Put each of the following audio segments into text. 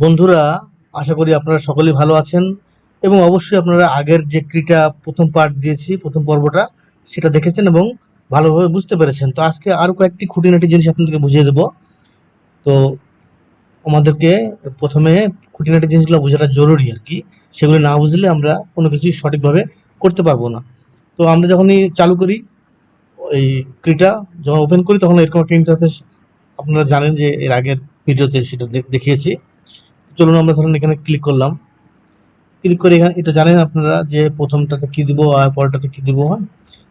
বন্ধুরা, আশা করি আপনারা সকলেই ভালো আছেন এবং অবশ্যই আপনারা আগের যে ক্রিটা প্রথম পার্ট দিয়েছি, প্রথম পর্বটা, সেটা দেখেছেন এবং ভালোভাবে বুঝতে পেরেছেন। তো আজকে আরও কয়েকটি খুঁটিনাটি জিনিস আপনাদেরকে বুঝিয়ে দেবো। তো আমাদেরকে প্রথমে খুঁটিনাটি জিনিসগুলো বোঝাটা জরুরি আর কি। সেগুলো না বুঝলে আমরা কোনো কিছুই সঠিকভাবে করতে পারব না। তো আমরা যখনই চালু করি, এই ক্রিটা যখন ওপেন করি, তখন এরকম একটা ইন্টারফেস আপনারা জানেন যে এর আগের ভিডিওতে সেটা দেখিয়েছি। চলুন আমরা ধরুন এখানে ক্লিক করলাম। ক্লিক করে এখানে এটা জানেন আপনারা যে প্রথমটাতে কি দিব, আর পরেরটাতে কি দিব হ্যাঁ?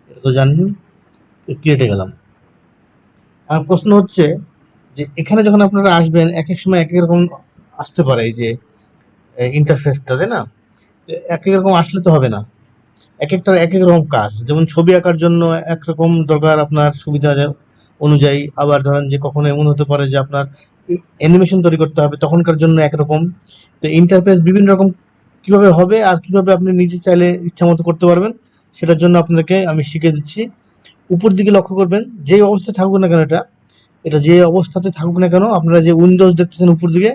এটা তো জানেন। ক্রিয়েটে গেলাম। আর প্রশ্ন হচ্ছে যে এখানে যখন আপনারা আসবেন এক এক সময় এক এক রকম আসতে পারে এই যে ইন্টারফেসটা তাই না? এক এক রকম আসলে তো হবে না। এক একটার এক এক রকম কাজ। যেমন ছবি আঁকার জন্য একরকম দরকার আপনার সুবিধা অনুযায়ী। আবার ধরেন যে কখনো এমন হতে পারে যে আপনার অ্যানিমেশন তৈরি করতে হবে, তখনকার জন্য একরকম। তো ইন্টারফেস বিভিন্ন রকম কীভাবে হবে আর কীভাবে আপনি নিজে চাইলে ইচ্ছা মতো করতে পারবেন, সেটার জন্য আপনাকে আমি শিখিয়ে দিচ্ছি। উপর দিকে লক্ষ্য করবেন, যেই অবস্থায় থাকুক না কেন এটা এটা যে অবস্থাতে থাকুক না কেন, আপনারা যে উইন্ডোজ দেখতেছেন উপর দিকে,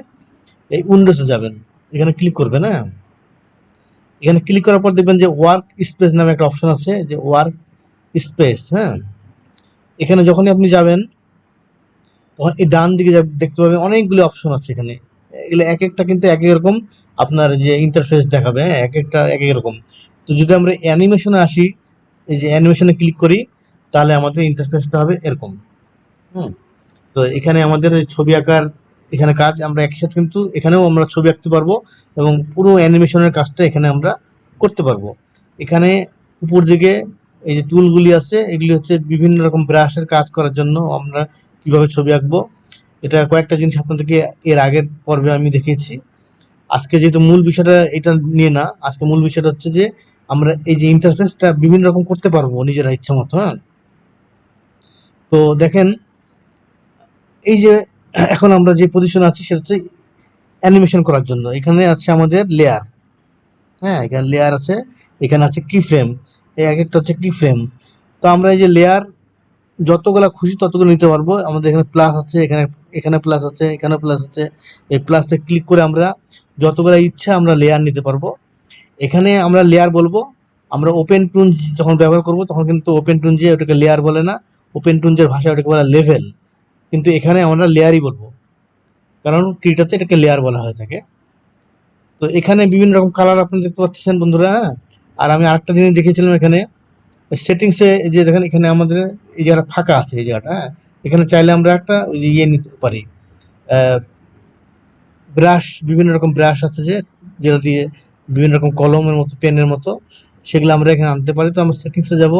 এই উইন্ডোজে যাবেন। এখানে ক্লিক করবেন হ্যাঁ? এখানে ক্লিক করার পর দেখবেন যে ওয়ার্ক স্পেস নামে একটা অপশন আছে, যে ওয়ার্ক স্পেস হ্যাঁ? এখানে যখনই আপনি যাবেন তখন এই ডান দিকে দেখতে পাবেন অনেকগুলো অপশন আছে এখানে। এগুলো এক একটা কিন্তু এক এক রকম আপনার যে ইন্টারফেস দেখাবে হ্যাঁ এক একটা এক এক রকম। তো যদি আমরা অ্যানিমেশনে আসি, এই যে অ্যানিমেশনে ক্লিক করি, তাহলে আমাদের ইন্টারফেসটা হবে এরকম। হুম। তো এখানে আমাদের ছবি আঁকার এখানে কাজ, আমরা একই সাথে কিন্তু এখানেও আমরা ছবি আঁকতে পারব এবং পুরো অ্যানিমেশনের কাজটা এখানে আমরা করতে পারব। এখানে উপর দিকে এই যে টুলগুলি আছে, এগুলি হচ্ছে বিভিন্ন রকম ব্রাশের কাজ করার জন্য আমরা কীভাবে ছবি আঁকবো, এটা কয়েকটা জিনিস আপনাদেরকে এর আগের পর্বে আমি দেখিয়েছি। আজকে যেহেতু মূল বিষয়টা এটা নিয়ে না, আজকে মূল বিষয়টা হচ্ছে যে আমরা এই যে ইন্টারফেসটা বিভিন্ন রকম করতে পারব নিজেরা ইচ্ছা মতো হ্যাঁ? তো দেখেন, এই যে এখন আমরা যে পজিশন আছি সেটা হচ্ছে অ্যানিমেশন করার জন্য। এখানে আছে আমাদের লেয়ার হ্যাঁ? এখানে লেয়ার আছে, এখানে আছে কি ফ্রেম এই এক একটা হচ্ছে কি ফ্রেম তো আমরা এই যে লেয়ার যতগুলা খুশি ততগুলো নিতে পারব। আমাদের এখানে প্লাস আছে, এখানে এখানে প্লাস আছে, এখানে প্লাস আছে। এই প্লাসে ক্লিক করে আমরা যতগুলা ইচ্ছা আমরা লেয়ার নিতে পারব। এখানে আমরা লেয়ার বলব, আমরা ওপেন টুন যখন ব্যবহার করব, তখন কিন্তু ওপেন টুন যে ওটাকে লেয়ার বলে না। ওপেন টুনজের ভাষায় ওটাকে বলা লেভেল কিন্তু এখানে আমরা লেয়ারই বলব। কারণ ক্রিটাতে এটাকে লেয়ার বলা হয়ে থাকে। তো এখানে বিভিন্ন রকম কালার আপনি দেখতে পাচ্ছেন বন্ধুরা হ্যাঁ? আর আমি আরেকটা জিনিস দেখেছিলাম এখানে। সেটিংসে যে দেখেন এখানে আমাদের এই জায়গাটা ফাঁকা আছে, এই জায়গাটা হ্যাঁ? এখানে চাইলে আমরা একটা ওই ইয়ে নিতে পারি। ব্রাশ বিভিন্ন রকম ব্রাশ আছে যে, যেটা দিয়ে বিভিন্ন রকম কলমের মতো, পেনের মতো, সেগুলো আমরা এখানে আনতে পারি। তো আমরা সেটিংসে যাব।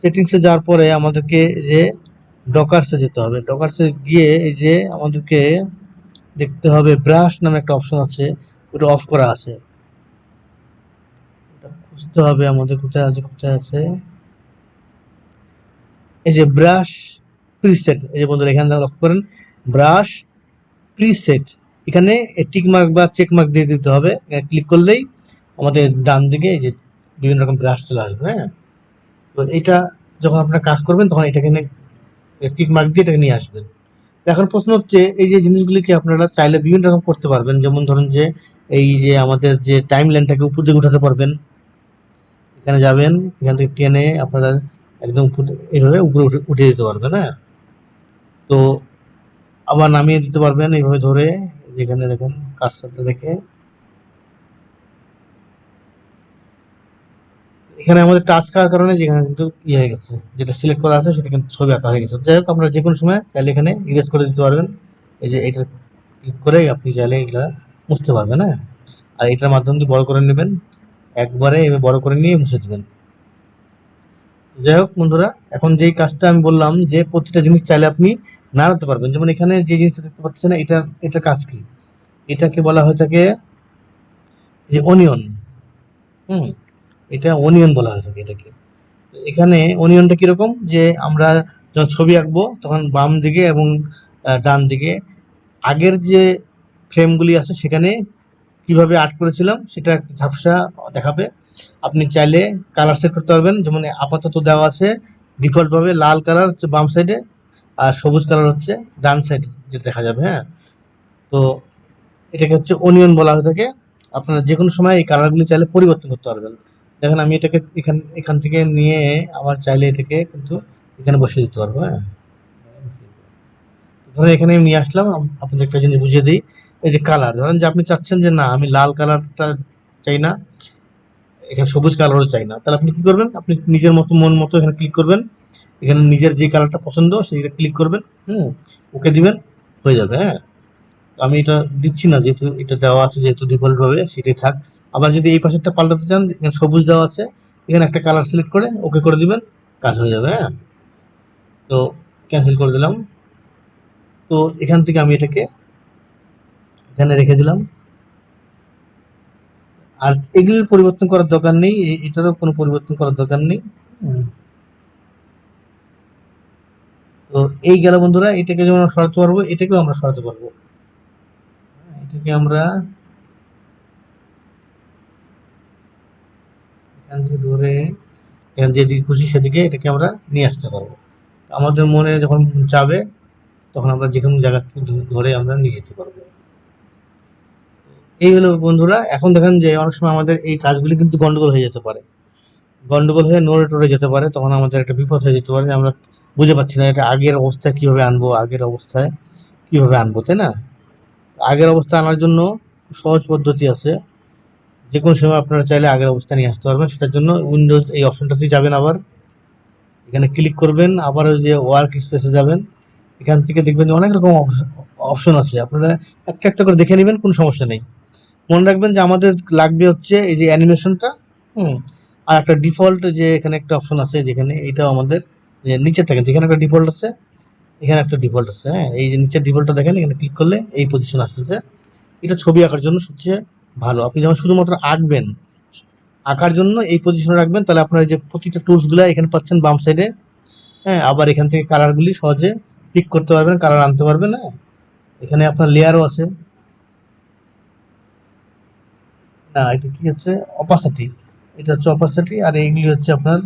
সেটিংসে যাওয়ার পরে আমাদেরকে যে ডকার্সে যেতে হবে। ডকার্সে গিয়ে এই যে আমাদেরকে দেখতে হবে ব্রাশ নামে একটা অপশন আছে, ওটা অফ করা আছে। খুঁজতে হবে আমাদের কোথায় আছে কোথায় আছে। এই যে ব্রাশ প্রিসেট এই যে বন্ধুরা এখানে লক্ষ্য করেন ব্রাশ প্রিসেট এখানে টিক মার্ক বা চেক মার্ক দিয়ে দিতে হবে। ক্লিক করলেই আমাদের ডান দিকে এই যে বিভিন্ন রকম ব্রাশ চলে আসবে হ্যাঁ? তো এটা যখন আপনারা কাজ করবেন, তখন এটাকে টিক মার্ক দিয়ে এটাকে নিয়ে আসবেন। এখন প্রশ্ন হচ্ছে, এই যে জিনিসগুলিকে আপনারা চাইলে বিভিন্ন রকম করতে পারবেন। যেমন ধরুন যে, এই যে আমাদের যে টাইম লাইনটাকে উপর দিকে উঠাতে পারবেন। এখানে যাবেন এখান থেকে টেনে আপনারা একদম এইভাবে উপরে উঠে দিতে পারবেন হ্যাঁ? তো আবার নামিয়ে দিতে পারবেন এইভাবে ধরে, যেখানে দেখেন কাজটা দেখে। এখানে আমাদের টাচ করার কারণে যেখানে কিন্তু ইয়ে হয়ে গেছে, যেটা সিলেক্ট করা আছে সেটা কিন্তু ছবি আঁকা হয়ে গেছে। যাই হোক, আপনারা যে কোনো সময় চাইলে এখানে ইরেজ করে দিতে পারবেন। এই যে এটা ক্লিক করে আপনি চাইলে এগুলা মুছতে পারবেন হ্যাঁ? আর এটার মাধ্যম দিয়ে বড় করে নেবেন। একবারে বড় করে নিয়ে মুছে দেবেন যাই হোক বন্ধুরা, এখন যেই কাজটা আমি বললাম যে প্রতিটা জিনিস চাইলে আপনি নাড়াতে পারবেন। যেমন এখানে যে জিনিসটা দেখতে পাচ্ছেন, এটা এটা কাজ কি? এটাকে বলা হয়ে থাকে যে অনিয়ন হুম, এটা অনিয়ন বলা হয়ে থাকে এটাকে। এখানে অনিয়নটা কীরকম? যে আমরা যখন ছবি আঁকবো, তখন বাম দিকে এবং ডান দিকে আগের যে ফ্রেমগুলি আছে, সেখানে কীভাবে আর্ট করেছিলাম সেটা একটা ঝাপসা দেখাবে। আপনি চাইলে কালার সেট করতে পারবেন, যেমন আপাতত দেওয়া আছে ডিফল্টভাবে লাল কালার হচ্ছে বাম সাইডে আর সবুজ কালার হচ্ছে ডান সাইডে যেটা দেখা যাবে হ্যাঁ। তো এটাকে হচ্ছে অনিয়ন বলা হয়ে থাকে আপনারা যে কোনো সময় এই কালারগুলি চাইলে পরিবর্তন করতে পারবেন। দেখেন আমি এটাকে এখান এখান থেকে নিয়ে আবার চাইলে এটাকে কিন্তু এখানে বসিয়ে দিতে পারব হ্যাঁ। ধরেন এখানে আমি নিয়ে আসলাম আপ- আপনাদের একটা জিনিস বুঝিয়ে দিই। এই যে কালার ধরেন যে আপনি চাচ্ছেন যে না, আমি লাল কালারটা চাই না, এখানে সবুজ কালারও চাই না, তাহলে আপনি কি করবেন? আপনি নিজের মতো, মন মতো এখানে ক্লিক করবেন, এখানে নিজের যে কালারটা পছন্দ, সেইটা ক্লিক করবেন, হুম, ওকে দিবেন, হয়ে যাবে হ্যাঁ। আমি এটা দিচ্ছি না, যেহেতু এটা দেওয়া আছে, যেহেতু ডিফল্ট ভাবে সেটাই থাক। আবার যদি এই পাশেরটা পাল্টাতে চান, এখানে সবুজ দেওয়া আছে, এখানে একটা কালার সিলেক্ট করে, ওকে করে দিবেন, কাজ হয়ে যাবে হ্যাঁ। তো ক্যান্সেল করে দিলাম। তো এখান থেকে আমি এটাকে এখানে রেখে দিলাম। আর এগুলির পরিবর্তন করার দরকার নেই এটারও কোনো পরিবর্তন করার দরকার নেই। তো এই গেল বন্ধুরা এটাকে যেমন আমরা সরাতে পারব এটাকেও আমরা সরাতে পারব। এটাকে আমরা এখান থেকে ধরে এখান যেদিকে খুশি সেদিকে এটাকে আমরা নিয়ে আসতে পারব। আমাদের মনে যখন যাবে তখন আমরা যে কোনো জায়গা থেকে ধরে আমরা নিয়ে যেতে পারব। এই হলো বন্ধুরা, এখন দেখেন যে অনেক সময় আমাদের এই কাজগুলি কিন্তু গন্ডগোল হয়ে যেতে পারে। গন্ডগোল হয়ে নড়ে টরে যেতে পারে, তখন আমাদের একটা বিপদ হয়ে যেতে পারে যে আমরা বুঝে পাচ্ছি না এটা আগের অবস্থায় কীভাবে আনব, আগের অবস্থায় কীভাবে আনব, তাই না? আগের অবস্থা আনার জন্য সহজ পদ্ধতি আছে। যে কোনো সময় আপনারা চাইলে আগের অবস্থা নিয়ে আসতে পারবেন, সেটার জন্য উইন্ডোজ এই অপশনটাতে যাবেন আবার। এখানে ক্লিক করবেন, আবার ওই যে ওয়ার্ক স্পেসে যাবেন। এখান থেকে দেখবেন যে অনেক রকম অপশন আছে। আপনারা একটা একটা করে দেখে নেবেন, কোনো সমস্যা নেই। মনে রাখবেন যে আমাদের লাগবে হচ্ছে এই যে অ্যানিমেশনটা হুম, আর একটা ডিফল্ট যে এখানে একটা অপশন আছে যেখানে এটাও আমাদের যে নিচেরটা কিন্তু এখানে একটা ডিফল্ট আছে, এখানে একটা ডিফল্ট আছে হ্যাঁ এই যে নিচের ডিফল্টটা দেখেন, এখানে ক্লিক করলে এই পজিশন আসতেছে। এটা ছবি আঁকার জন্য সবচেয়ে ভালো। আপনি যখন শুধুমাত্র আঁকবেন, আঁকার জন্য এই পজিশনে রাখবেন, তাহলে আপনার এই যে প্রতিটা টুলসগুলো এখানে পাচ্ছেন বাম সাইডে হ্যাঁ আবার এখান থেকে কালারগুলি সহজে পিক করতে পারবেন কালার আনতে পারবেন হ্যাঁ। এখানে আপনার লেয়ারও আছে। না এটা কি হচ্ছে? অপাসিটি এটা হচ্ছে অপাসিটি আর এইগুলি হচ্ছে আপনার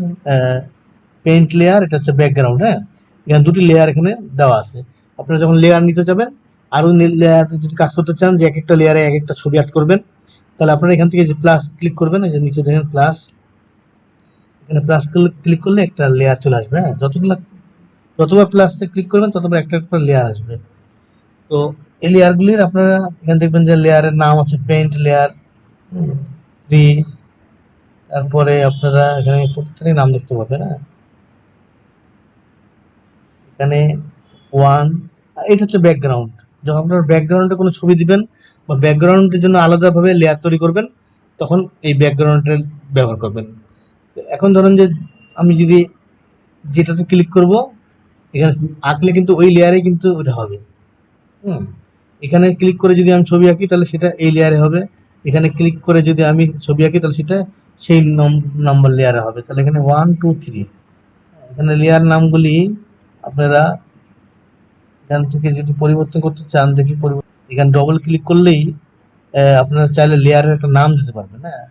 পেইন্ট লেয়ার এটা হচ্ছে ব্যাকগ্রাউন্ড হ্যাঁ? এখানে দুটি লেয়ার এখানে দেওয়া আছে। আপনারা যখন লেয়ার নিতে যাবেন, আরও লেয়ার যদি কাজ করতে চান যে এক একটা লেয়ারে এক একটা ছবি অ্যাড করবেন, তাহলে আপনারা এখান থেকে যে প্লাস ক্লিক করবেন, এই যে নিচে দেখেন প্লাস এখানে প্লাস ক্লিক করলে একটা লেয়ার চলে আসবে হ্যাঁ? যতগুলো, যতবার প্লাসে ক্লিক করবেন, ততবার একটা একটা লেয়ার আসবে। তো এই লেয়ারগুলির আপনারা এখানে দেখবেন যে লেয়ারের নাম আছে পেইন্ট লেয়ার থ্রি তারপরে আপনারা এখানে প্রত্যেকটারই নাম দেখতে পাবেন হ্যাঁ? এখানে ওয়ান এটা হচ্ছে ব্যাকগ্রাউন্ড যখন আপনার ব্যাকগ্রাউন্ডে কোনো ছবি দিবেন বা ব্যাকগ্রাউন্ডের জন্য আলাদাভাবে লেয়ার তৈরি করবেন, তখন এই ব্যাকগ্রাউন্ডের ব্যবহার করবেন। এখন ধরেন যে আমি যদি যেটাতে ক্লিক করব, এখানে আঁকলে কিন্তু ওই লেয়ারে কিন্তু ওটা হবে। হুম, এখানে ক্লিক করে যদি আমি ছবি আঁকি, তাহলে সেটা এই লেয়ারে হবে। এখানে ক্লিক করে যদি আমি ছবি আঁকি, তাহলে সেটা সেই নাম্বার লেয়ারে হবে। তাহলে এখানে ওয়ান টু থ্রি এখানে লেয়ার নামগুলি আপনারা এখান থেকে যদি পরিবর্তন করতে চান, দেখি পরিবর্তন। এখানে ডবল ক্লিক করলেই আপনারা চাইলে লেয়ারের একটা নাম দিতে পারবেন হ্যাঁ?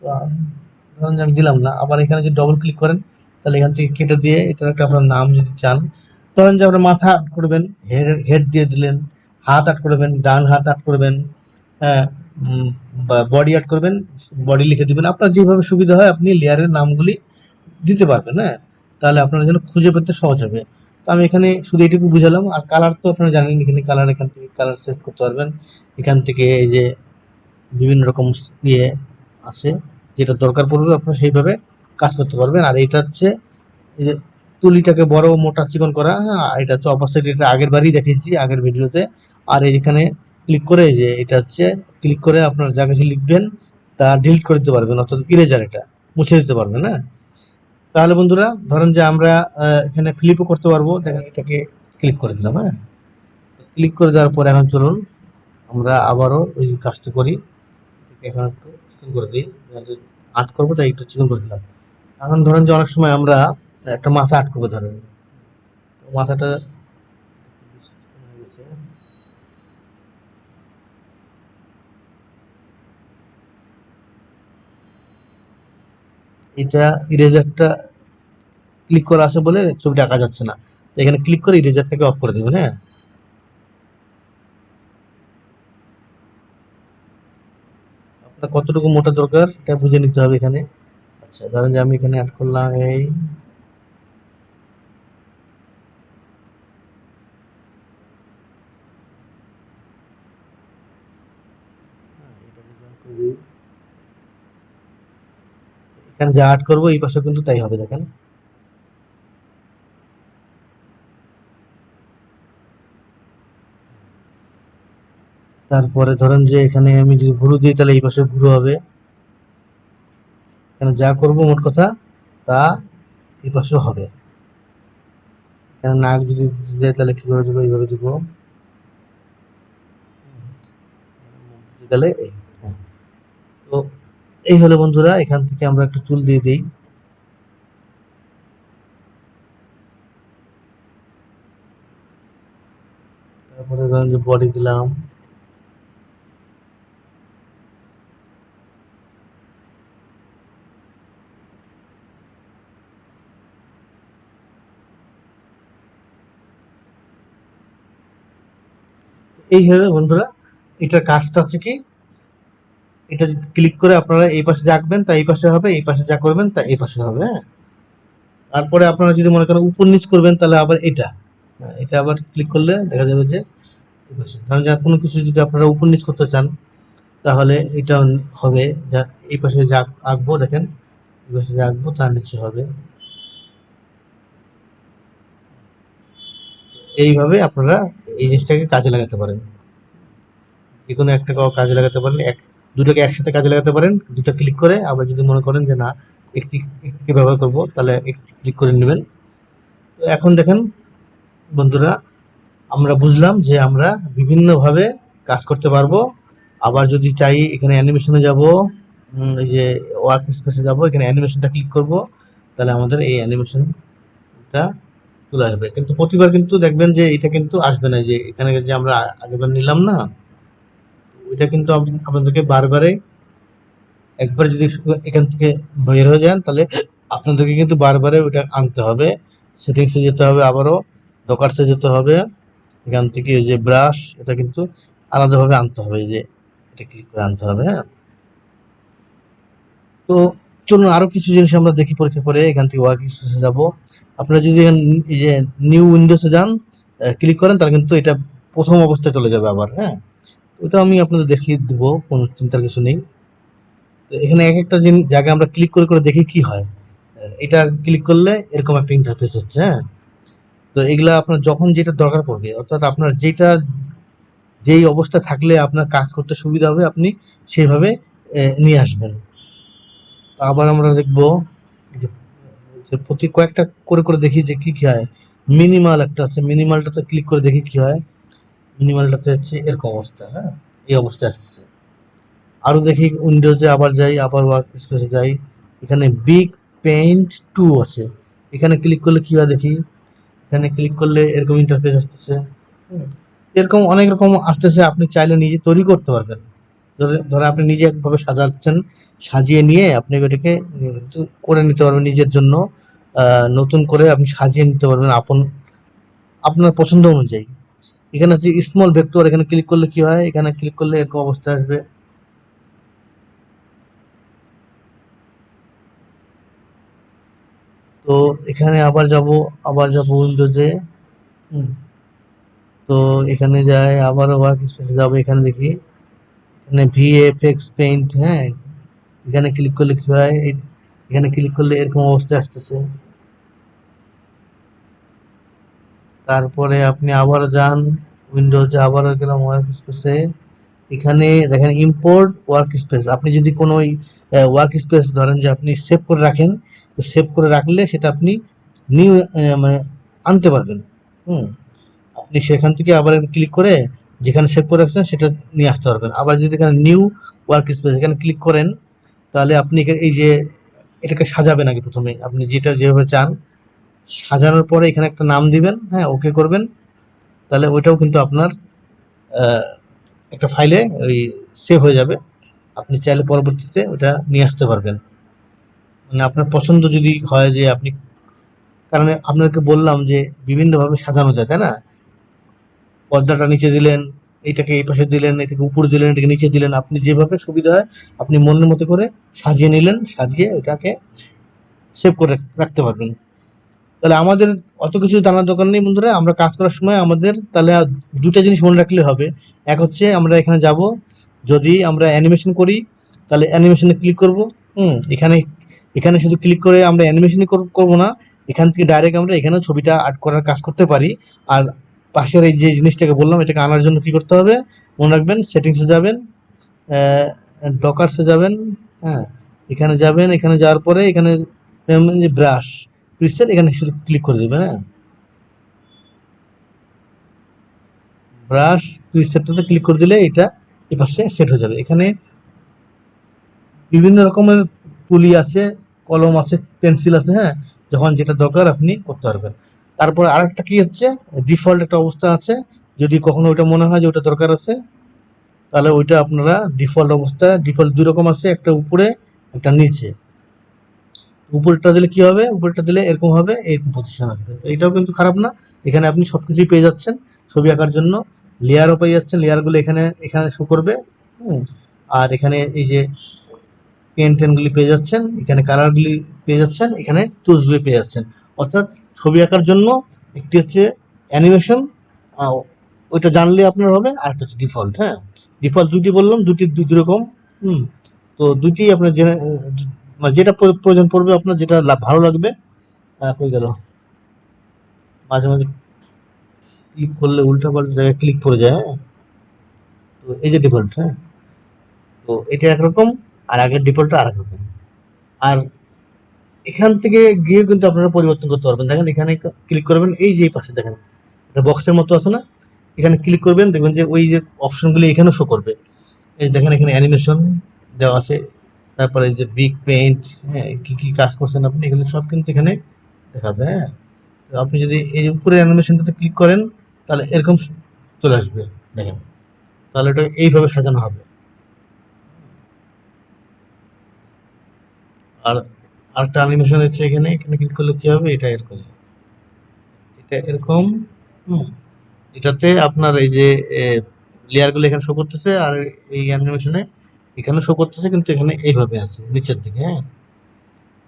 তো, আমি- দিলাম না, আবার এখানে যদি ডবল ক্লিক করেন, তাহলে এখান থেকে কেটে দিয়ে এটার একটা আপনার নাম যদি চান, ধরেন যে আপনার মাথা আট করবেন হেড হেড দিয়ে দিলেন, হাত আট করবেন, ডান হাত আট করবেন হ্যাঁ বডি অ্যাড করবেন বডি লিখে দিবেন। আপনার যেভাবে সুবিধা হয়, আপনি লেয়ারের নামগুলি দিতে পারবেন হ্যাঁ? তাহলে আপনার জন্য খুঁজে পেতে সহজ হবে। তো আমি এখানে শুধু এটুকু বুঝালাম। আর কালার তো আপনারা জানেন এখানে কালার এখান থেকে কালার সেট করতে পারবেন। এখান থেকে এই যে বিভিন্ন রকম ইয়ে আছে, যেটা দরকার পড়বে, আপনারা সেইভাবে কাজ করতে পারবেন। আর এটা হচ্ছে এই যে তুলিটাকে বড় মোটা চিকন করা হ্যাঁ? এটা হচ্ছে অপোজিট এটা আগের বারই দেখিয়েছি আগের ভিডিওতে। আর এইখানে ক্লিক করে যে এটা হচ্ছে ক্লিক করে আপনার যা কিছু লিখবেন, তা ডিলিট করে দিতে পারবেন, অর্থাৎ ইরেজার এটা, মুছে দিতে পারবেন হ্যাঁ? তাহলে বন্ধুরা, ধরেন যে আমরা এখানে ফ্লিপও করতে পারব, দেখেন এটাকে ক্লিক করে দিলাম হ্যাঁ? ক্লিক করে দেওয়ার পর এখন চলুন, আমরা আবারও ওই কাজটা করি এখন একটু চিকন করে দিই আট করব, তাই একটু চিকন করে দিলাম। এখন ধরেন যে অনেক সময় আমরা একটা মাথা আট করব, ধরেন। মাথাটা এটা ইরেজারটা ক্লিক করা আছে বলে ছবিটা আঁকা যাচ্ছে না। তো এখানে ক্লিক করে ইরেজারটাকে অফ করে দেবেন হ্যাঁ? আপনার কতটুকু মোটা দরকার এটা বুঝে নিতে হবে এখানে। আচ্ছা ধরেন যে আমি এখানে অ্যাড করলাম এই। এখানে যা আর্ট করব, এই পাশে কিন্তু তাই হবে, দেখেন। তারপরে ধরেন যে এখানে আমি যদি ভুরু দিই, তাহলে এই পাশে ভুরু হবে। এখানে যা করব, মোট কথা, তা এই পাশেও হবে। এখানে নাক যদি দিতে তাহলে কীভাবে দেবো? এইভাবে দিব। গেলে এই হ্যাঁ। তো এই হলো বন্ধুরা, এখান থেকে আমরা একটা চুল দিয়ে দিই। তারপরে ধরেন যে বডি দিলাম। এই হলো বন্ধুরা, এটার কাজটা হচ্ছে কি? এটা ক্লিক করে আপনারা এই পাশে যা আঁকবেন তা এই পাশে হবে এই পাশে যা করবেন তা এই পাশে হবে হ্যাঁ? তারপরে আপনারা যদি মনে করেন উপর নিচ করবেন তাহলে আবার এটা হ্যাঁ, এটা আবার ক্লিক করলে দেখা যাবে যে কারণ যা কোনো কিছু যদি আপনারা উপর নিচ করতে চান তাহলে এটা হবে যা এই পাশে যা আঁকবো দেখেন এই পাশে যা আঁকবো তার নিচে হবে। এইভাবে আপনারা এই জিনিসটাকে কাজে লাগাতে পারেন। যে কোনো একটা কাজে লাগাতে পারেন এক দুটোকে একসাথে কাজে লাগাতে পারেন, দুটো ক্লিক করে আবার যদি মনে করেন যে না, একটি একটি ব্যবহার করব, তাহলে একটি ক্লিক করে নেবেন। তো এখন দেখেন, বন্ধুরা, আমরা বুঝলাম যে আমরা বিভিন্নভাবে কাজ করতে পারব। আবার যদি চাই, এখানে অ্যানিমেশনে যাব এই যে ওয়ার্ক স্পেসে যাব, এখানে অ্যানিমেশনটা ক্লিক করব, তাহলে আমাদের এই অ্যানিমেশনটা চলে আসবে। কিন্তু প্রতিবার কিন্তু দেখবেন যে এটা কিন্তু আসবে না, যে এখানে যে আমরা আগেবার নিলাম না ওইটা কিন্তু আপ- আপনাদেরকে বারবারে একবার যদি এখান থেকে বের হয়ে যান, তাহলে আপনাদেরকে কিন্তু বারবারে ওইটা আনতে হবে। সেটিংসে যেতে হবে আবারও ডকার্সে যেতে হবে। এখান থেকে এই যে ব্রাশ এটা কিন্তু আলাদাভাবে আনতে হবে। যে এটা ক্লিক করে আনতে হবে হ্যাঁ? তো চলুন আরও কিছু জিনিস আমরা দেখি পরীক্ষা করে। এখান থেকে ওয়ার্ক স্পেসে যাব। আপনারা যদি নিউ উইন্ডোসে যান ক্লিক করেন, তাহলে কিন্তু এটা প্রথম অবস্থায় চলে যাবে আবার হ্যাঁ? ওটা আমি আপনাদের দেখিয়ে দেবো, কোনো চিন্তার কিছু নেই। তো এখানে এক একটা জিনিস জায়গায় আমরা ক্লিক করে করে দেখি কি হয়। এটা ক্লিক করলে এরকম একটা ইন্টারফেস হচ্ছে হ্যাঁ? তো এগুলা আপনার যখন যেটা দরকার পড়বে, অর্থাৎ আপনার যেটা, যেই অবস্থা থাকলে আপনার কাজ করতে সুবিধা হবে, আপনি সেইভাবে নিয়ে আসবেন। আবার আমরা দেখব, যে প্রতি কয়েকটা করে করে দেখি যে কি কি হয়। মিনিমাল একটা আছে মিনিমালটাতে ক্লিক করে দেখি কি হয়। মিনিমালটাতে হচ্ছে এরকম অবস্থা হ্যাঁ? এই অবস্থা আসছে আরও দেখি উইন্ডোজে আবার যাই আবার ওয়ার্ক স্পেসে যাই এখানে বিগ পেইন্ট টু আছে। এখানে ক্লিক করলে কী হয় দেখি? এখানে ক্লিক করলে এরকম ইন্টারফেস আসতেছে এরকম অনেক রকম আসতেছে আপনি চাইলে নিজে তৈরি করতে পারবেন। ধরে- আপনি নিজে একভাবে সাজাচ্ছেন সাজিয়ে নিয়ে আপনি উম, করে নিতে পারবেন নিজের জন্য। নতুন করে আপনি সাজিয়ে নিতে পারবেন আপন আপনার পছন্দ অনুযায়ী। এখানে হচ্ছে স্মল ভেক্টর এখানে ক্লিক করলে কি হয়? এখানে ক্লিক করলে এরকম অবস্থা আসবে। তো এখানে আবার যাব আবার যাব উইন্ডোজে তো। এখানে যাই, আবার ওয়ার্ক স্পেসে যাব এখানে দেখি। এখানে ভিএফএক্স পেইন্ট হ্যাঁ? এখানে ক্লিক করলে কি হয়? এখানে ক্লিক করলে এরকম অবস্থা আসতেছে। তারপরে আপনি আবার যান উইন্ডোজে আবার গেলাম ওয়ার্ক স্পেসে এখানে দেখেন ইম্পোর্ট ওয়ার্ক স্পেস আপনি যদি কোনো ওয়ার্ক স্পেস ধরেন যে আপনি সেভ করে রাখেন, তো সেভ করে রাখলে সেটা আপনি নিউ মানে আনতে পারবেন। হুম। আপনি সেখান থেকে আবার ক্লিক করে যেখানে সেভ করে রাখছেন সেটা নিয়ে আসতে পারবেন। আবার যদি এখানে নিউ ওয়ার্ক স্পেস এখানে ক্লিক করেন, তাহলে আপনি এই যে, এটাকে সাজাবেন আগে প্রথমে। আপনি যেটা যেভাবে চান সাজানোর পরে এখানে একটা নাম দিবেন হ্যাঁ ওকে করবেন। তাহলে ওইটাও কিন্তু আপনার একটা ফাইলে ওই সেভ হয়ে যাবে। আপনি চাইলে পরবর্তীতে ওটা নিয়ে আসতে পারবেন। মানে আপনার পছন্দ যদি হয় যে আপনি, কারণ আপনাকে বললাম যে বিভিন্নভাবে সাজানো যায়, তাই না? পর্দাটা নিচে দিলেন এইটাকে এই পাশে দিলেন, এটাকে উপরে দিলেন, এটাকে নিচে দিলেন। আপনি যেভাবে সুবিধা হয়, আপনি মনের মতো করে সাজিয়ে নিলেন, সাজিয়ে এটাকে সেভ করে রাখতে পারবেন। তাহলে আমাদের অত কিছু জানার দরকার নেই বন্ধুরা। আমরা কাজ করার সময় আমাদের তাহলে দুটা জিনিস মনে রাখলে হবে। এক হচ্ছে আমরা এখানে যাব, যদি আমরা অ্যানিমেশন করি, তাহলে অ্যানিমেশনে ক্লিক করব। হুম, এখানে এখানে শুধু ক্লিক করে আমরা অ্যানিমেশনই করব না। এখান থেকে ডাইরেক্ট আমরা এখানে ছবিটা আর্ট করার কাজ করতে পারি। আর পাশের এই যে জিনিসটাকে বললাম, এটাকে আনার জন্য কি করতে হবে? মনে রাখবেন সেটিংসে যাবেন ডকার্সে যাবেন হ্যাঁ এখানে যাবেন, এখানে যাওয়ার পরে এখানে ব্রাশ প্রিসেট এখানে শুধু ক্লিক করে দেবেন হ্যাঁ? ব্রাশ প্রিসেটটাতে ক্লিক করে দিলে এটা এপাশে সেট হয়ে যাবে। এখানে বিভিন্ন রকমের তুলি আছে, কলম আছে পেন্সিল আছে হ্যাঁ? যখন যেটা দরকার আপনি করতে পারবেন। তারপরে আরেকটা কি হচ্ছে? ডিফল্ট একটা অবস্থা আছে। যদি কখনো ওইটা মনে হয় যে ওটা দরকার আছে, তাহলে ওইটা আপনারা ডিফল্ট অবস্থা ডিফল্ট দুই রকম আছে, একটা উপরে, একটা নিচে। উপরেরটা দিলে কি হবে? উপরেরটা দিলে এরকম হবে এরকম পজিশন আসবে। তো এটাও কিন্তু খারাপ না। এখানে আপনি সব কিছুই পেয়ে যাচ্ছেন ছবি আঁকার জন্য। লেয়ারও পেয়ে যাচ্ছেন। লেয়ারগুলো এখানে এখানে শো করবে। আর এখানে এই যে পেন টেনগুলি পেয়ে যাচ্ছেন, এখানে কালারগুলি পেয়ে যাচ্ছেন, এখানে টুলসগুলি পেয়ে যাচ্ছেন। অর্থাৎ ছবি আঁকার জন্য একটি হচ্ছে অ্যানিমেশন ওইটা জানলে আপনার হবে, আর একটা হচ্ছে ডিফল্ট হ্যাঁ? ডিফল্ট দুটি বললাম দুটি দুই রকম, হুম। তো দুটি আপনার জেনে যেটা প্রয়োজন পড়বে, আপনার যেটা ভালো লাগবে হয়ে গেল। মাঝে মাঝে ক্লিক করলে উল্টা পাল্টা জায়গায় ক্লিক করে যায় হ্যাঁ? তো এই যে ডিফল্ট হ্যাঁ? তো এটা একরকম, আর আগের ডিফল্টটা আর রকম আর এখান থেকে গিয়ে কিন্তু আপনারা পরিবর্তন করতে পারবেন। দেখেন এখানে ক্লিক করবেন, এই যে পাশে দেখেন, এটা বক্সের মতো আছে না? এখানে ক্লিক করবেন, দেখবেন যে ওই যে অপশনগুলি এখানেও শো করবে। এই দেখেন এখানে অ্যানিমেশন দেওয়া আছে তারপরে যে বিগ পেইন্ট হ্যাঁ কি কি কাজ করছেন আপনি, এগুলো সব কিন্তু এখানে দেখাবে হ্যাঁ। তো আপনি যদি এই উপরে অ্যানিমেশনটাতে ক্লিক করেন, তাহলে এরকম চলে আসবে, দেখেন। তাহলে এটা এইভাবে সাজানো হবে। আর আরেকটা অ্যানিমেশন হচ্ছে এখানে এখানে ক্লিক করলে কী হবে? এটা এরকম। এটা এরকম, হুম। এটাতে আপনার এই যে লেয়ারগুলো এখানে শো করতেছে, আর এই অ্যানিমেশনে এখানে শো করতেছে, কিন্তু এখানে এইভাবে আছে, নিচের দিকে হ্যাঁ?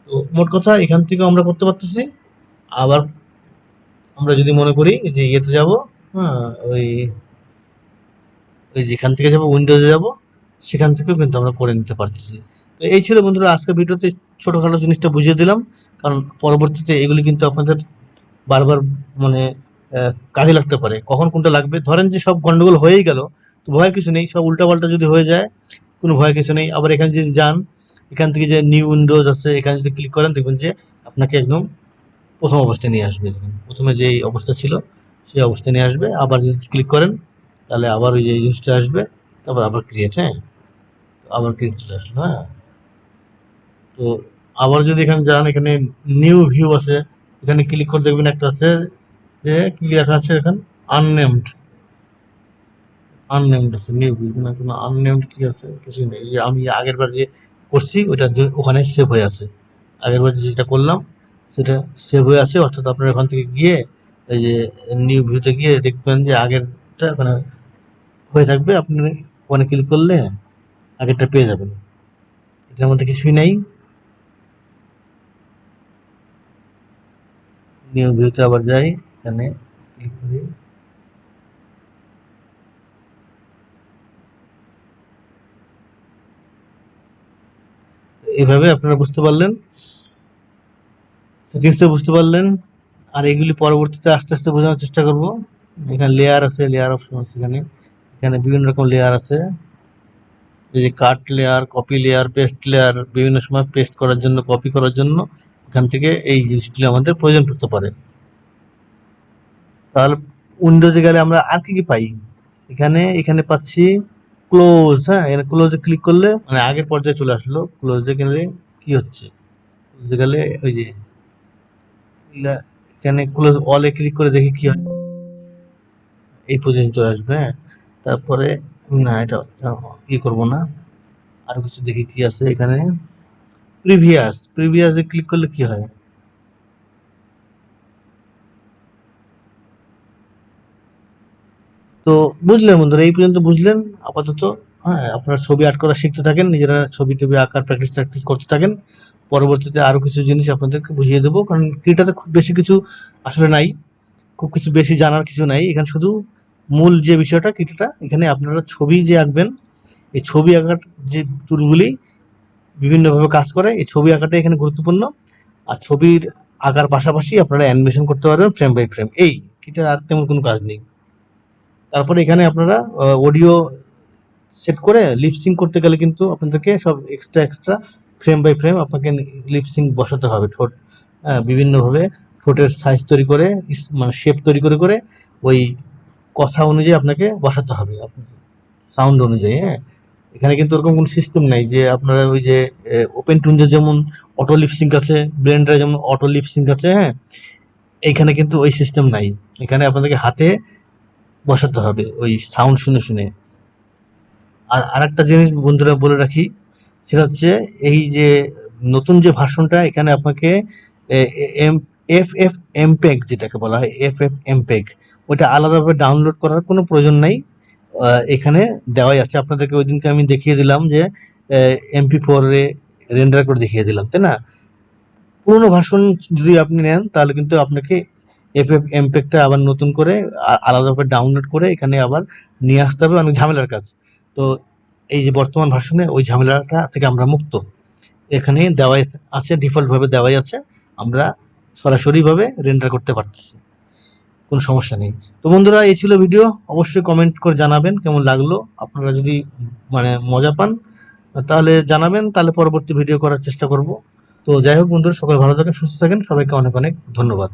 তো মোট কথা, এখান থেকে আমরা করতে পারতেছি। আবার আমরা যদি মনে করি যে ইয়েতে যাব হ্যাঁ ওই ওই যেখান থেকে যাব উইন্ডোজে যাব, সেখান থেকেও কিন্তু আমরা করে নিতে পারতেছি। তো এই ছিল বন্ধুরা, আজকের ভিডিওতে ছোটোখাটো জিনিসটা বুঝিয়ে দিলাম। কারণ পরবর্তীতে এগুলি কিন্তু আপনাদের বারবার মানে কাজে লাগতে পারে। কখন কোনটা লাগবে? ধরেন যে সব গন্ডগোল হয়েই গেল, তো ভয়ের কিছু নেই, সব উল্টাপাল্টা যদি হয়ে যায় কোনো ভয় কিছু নেই। আবার এখানে যদি যান, এখান থেকে যে নিউ উইন্ডোজ আছে, এখানে যদি ক্লিক করেন, দেখবেন যে আপনাকে একদম প্রথম অবস্থায় নিয়ে আসবে। প্রথমে যেই অবস্থা ছিল, সেই অবস্থায় নিয়ে আসবে। আবার যদি ক্লিক করেন, তাহলে আবার ওই যে জিনিসটা আসবে। তারপর আবার ক্রিয়েট হ্যাঁ? আবার ক্রিয়েট চলে আসলো হ্যাঁ? তো আবার যদি এখানে যান, এখানে নিউ ভিউ আছে, এখানে ক্লিক করে দেখবেন একটা আছে যে, কি লেখা আছে এখানে? আননেমড আননেমড আছে নিউ ভিউ না কোনো আননেমড কি আছে কিছু নেই। যে আমি আগের বার যে করছি, ওইটা যে- ওখানে সেভ হয়ে আছে। আগের বার যেটা করলাম, সেটা সেভ হয়ে আছে। অর্থাৎ আপনার ওখান থেকে গিয়ে এই যে নিউ ভিউতে গিয়ে দেখবেন যে আগেরটা ওখানে হয়ে থাকবে। আপনি ওখানে ক্লিক করলে আগেরটা পেয়ে যাবেন। এটার মধ্যে কিছুই নেই। নিউ ভিউতে আবার যাই, এখানে ক্লিক করি। এইভাবে আপনারা বুঝতে পারলেন সেটিংসটা বুঝতে পারলেন, আর এগুলি পরবর্তীতে আস্তে আস্তে বোঝানোর চেষ্টা করব। এখানে লেয়ার আছে লেয়ার অপশন আছে এখানে। এখানে বিভিন্ন রকম লেয়ার আছে। এই যে cut layer copy layer paste layer বিভিন্ন সময় পেস্ট করার জন্য কপি করার জন্য এখান থেকে এই জিনিসগুলি আমাদের প্রয়োজন পড়তে পারে। তাহলে উইন্ডোজে গেলে আমরা আর কি কি পাই? এখানে এখানে পাচ্ছি ক্লোজ হ্যাঁ? এখানে ক্লোজে ক্লিক করলে মানে আগের পর্যায়ে চলে আসলো। ক্লোজে গেলে কি হচ্ছে? ক্লোজে গেলে ওই যে এখানে ক্লোজ অলে ক্লিক করে দেখি কি হয়। এই পর্যন্ত চলে আসবে হ্যাঁ? তারপরে, না, এটা ই করব না। আরও কিছু দেখি কি আছে এখানে। প্রিভিয়াস প্রিভিয়াসে ক্লিক করলে কি হয়? তো বুঝলেন বন্ধুরা, এই পর্যন্ত বুঝলেন। আপাতত হ্যাঁ আপনারা ছবি আর্ট করা শিখতে থাকেন, নিজেরা ছবি টবি আঁকার প্র্যাকটিস প্র্যাকটিস করতে থাকেন। পরবর্তীতে আরও কিছু জিনিস আপনাদেরকে বুঝিয়ে দেবো, কারণ ক্রিটাতে খুব বেশি কিছু আসলে নাই, খুব কিছু বেশি জানার কিছু নাই। এখানে শুধু মূল যে বিষয়টা ক্রিটাটা এখানে আপনারা ছবি যে আঁকবেন, এই ছবি আঁকার যে টুলগুলি বিভিন্নভাবে কাজ করে, এই ছবি আঁকাটা এখানে গুরুত্বপূর্ণ। আর ছবির আঁকার পাশাপাশি আপনারা অ্যানিমেশন করতে পারবেন ফ্রেম বাই ফ্রেম এই কিটার আর তেমন কোনো কাজ নেই। তারপরে এখানে আপনারা অডিও সেট করে লিপসিং করতে গেলে কিন্তু আপনাদেরকে সব extra extra frame by frame আপনাকে লিপসিং বসাতে হবে ঠোঁট আহ, বিভিন্নভাবে ঠোঁটের সাইজ তৈরি করে মানে শেপ তৈরি করে করে ওই কথা অনুযায়ী আপনাকে বসাতে হবে সাউন্ড অনুযায়ী হ্যাঁ। এখানে কিন্তু ওরকম কোনো সিস্টেম নাই যে আপনারা ওই যে ওপেন টুনজে যেমন অটো লিপসিঙ্ক আছে ব্লেন্ডারে যেমন অটো লিপসিঙ্ক আছে হ্যাঁ এখানে কিন্তু ওই সিস্টেম নাই। এখানে আপনাদেরকে হাতে বসাতে হবে, ওই সাউন্ড শুনে শুনে। আর আরেকটা জিনিস বন্ধুরা বলে রাখি, সেটা হচ্ছে এই যে নতুন যে ভার্সনটা এখানে আপনাকে এফ এফ এমপেক যেটাকে বলা হয় এফ এফ এমপেক ওটা আলাদাভাবে ডাউনলোড করার কোনো প্রয়োজন নাই। এখানে দেওয়াই আছে। আপনাদেরকে ওই দিনকে আমি দেখিয়ে দিলাম যে এমপি ফোরে রেন্ডার করে দেখিয়ে দিলাম, তাই না? পুরোনো ভার্সন যদি আপনি নেন, তাহলে কিন্তু আপনাকে এমপেকটা আবার নতুন করে আ- আলাদাভাবে ডাউনলোড করে এখানে আবার নিয়ে আসতে হবে অনেক ঝামেলার কাজ। তো এই যে বর্তমান ভার্সনে ওই ঝামেলাটা থেকে আমরা মুক্ত। এখানে দেওয়াই আছে ডিফল্ট ভাবে দেওয়াই আছে। আমরা সরাসরি ভাবে রেন্ডার করতে পারতেছি। কোনো সমস্যা নেই। তো বন্ধুরা, এই ছিল ভিডিও। অবশ্যই কমেন্ট করে জানাবেন কেমন লাগল। আপনারা যদি মানে মজা পান, তাহলে জানাবেন। তাহলে পরবর্তী ভিডিও করার চেষ্টা করব। তো যাই হোক বন্ধুরা সবাই ভালো থাকেন, সুস্থ থাকেন। সবাইকে অনেক অনেক ধন্যবাদ।